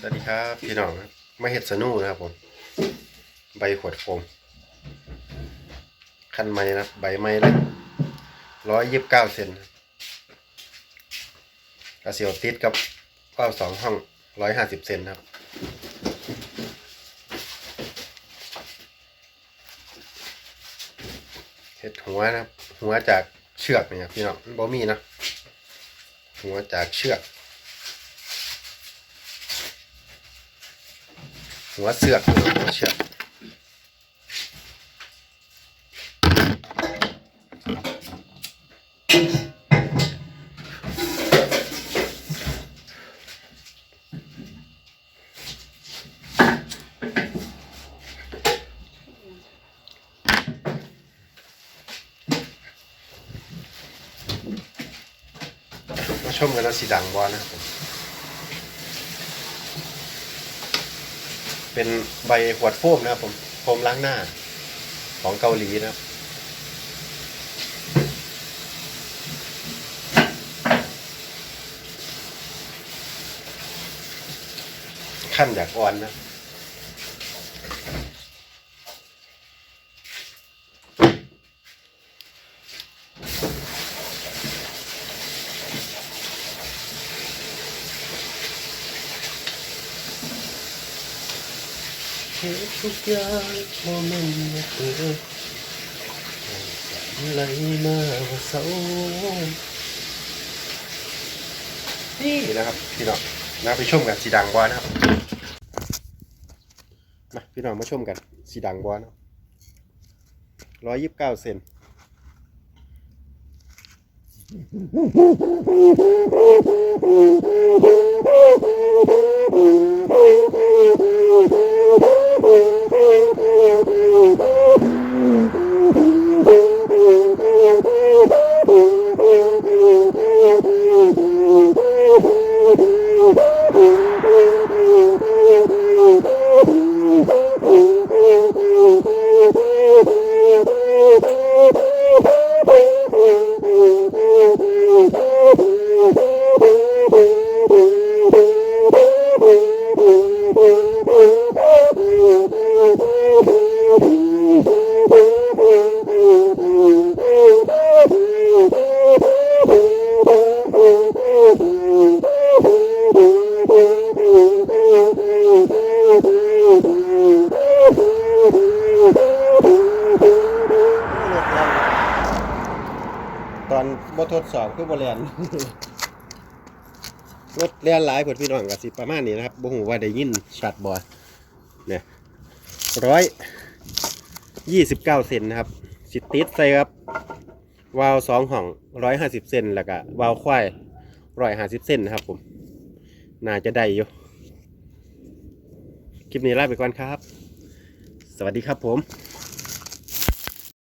สวัสดีครับพี่น้องมาเห็ดสนูนะครับผม ใบขวดโฟมคันไม้นะใบไม้เลยร้อยยิบเก้าเซนกระเสียวติดกับเป้าสองห้องร้อยห้าสิบเซนครับเห็ดหัวนะครับ หัวจากเชือกเนี่ยพี่น้องบ่มีนะหัวจากเชือก หัวเสือกหัวเชือกชมกันแล้วสีดังบอลนะครับผม เป็นใบขวดโฟมนะครับผมโฟมล้างหน้า ของเกาหลีนะครับขั้นจากอ่อนนะ เหตุทุกอย่างโมเมนต์มาเกิดไหลมาว่าเศร้านี่นะครับพี่น้องนะไปชมกันสีดังบอนะครับมาพี่น้องมาชมกันสีดังบอนะร้อยยี่สิบเก้าเซน ตอนบ่ทดสอบคือบ่เรียน รถเรียนหลายผลพี่น้องกับสิประมาณนี้นะครับบ่ฮู้ว่าได้ยินชัดบ่เนี่ยร้อยยี่สิบเก้าเซนนะครับสิติดใส่ครับวาล์วสองห้องร้อยห้าสิบเซนแล้วก็วาล์วควายร้อยห้าสิบเซนนะครับผม น่าจะได้อยู่ คลิปนี้ลาไปก่อนครับ สวัสดีครับผม